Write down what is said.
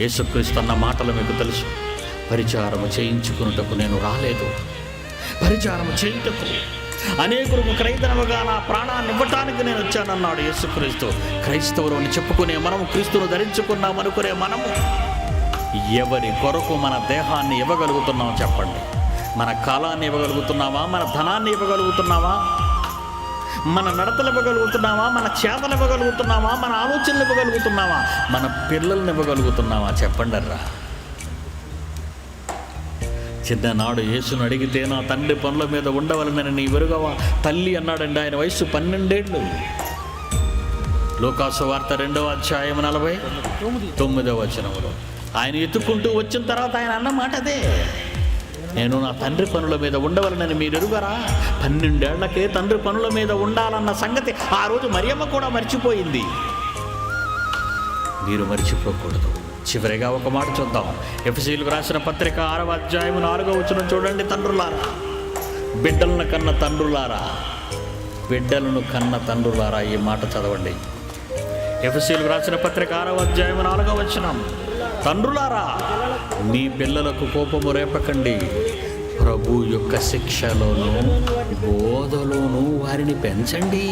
యేసుక్రీస్తు అన్న మాటలు మీకు తెలుసు. పరిచారము చేయించుకున్నటకు నేను రాలేదు. పరిచారము చేయుటకు అనేకులకు క్రైతనముగా నా ప్రాణాన్ని ఇవ్వటానికి నేను వచ్చానన్నాడు యేసుక్రీస్తు. క్రైస్తవులు అని చెప్పుకునే మనము క్రీస్తును ధరించుకున్నాం అనుకునే మనము. ఎవరి కొరకు మన దేహాన్ని ఇవ్వగలుగుతున్నాం చెప్పండి. మన కాలాన్ని ఇవ్వగలుగుతున్నావా మన ధనాన్ని ఇవ్వగలుగుతున్నావా మన నడతలు ఇవ్వగలుగుతున్నావా మన చేతలు ఇవ్వగలుగుతున్నావా మన ఆలోచనలు ఇవ్వగలుగుతున్నావా మన పిల్లల్ని ఇవ్వగలుగుతున్నావా చెప్పండి రా చిన్ననాడు యేసును అడిగితే నా తండ్రి పనుల మీద ఉండవలనని నీ వెరుగవా? తల్లి అన్నాడండి ఆయన వయసు పన్నెండేళ్ళు. లోకాసు వార్త రెండవ అధ్యాయం నలభై తొమ్మిదవ వచనంలో ఆయన ఎత్తుకుంటూ వచ్చిన తర్వాత ఆయన అన్న మాట అదే. నేను నా తండ్రి పనుల మీద ఉండవలనని మీరు ఎరుగరా పన్నెండేళ్ళకే తండ్రి పనుల మీద ఉండాలన్న సంగతి ఆ రోజు మరియమ్మ కూడా మర్చిపోయింది. మీరు మర్చిపోకూడదు. చివరిగా ఒక మాట చూద్దాం. ఎఫ్సీలు రాసిన పత్రిక ఆరవ అధ్యాయం నాలుగో వచ్చిన చూడండి తండ్రులారా. బిడ్డలను కన్న తండ్రులారా. బిడ్డలను కన్న తండ్రులారా ఈ మాట చదవండి. ఎఫ్సీలు రాసిన పత్రిక ఆరవ అధ్యాయం నాలుగో వచ్చినాం తండ్రులారా మీ పిల్లలకు కోపము రేపకండి. ప్రభు యొక్క శిక్షలోనూ బోధలోనూ వారిని పెంచండి.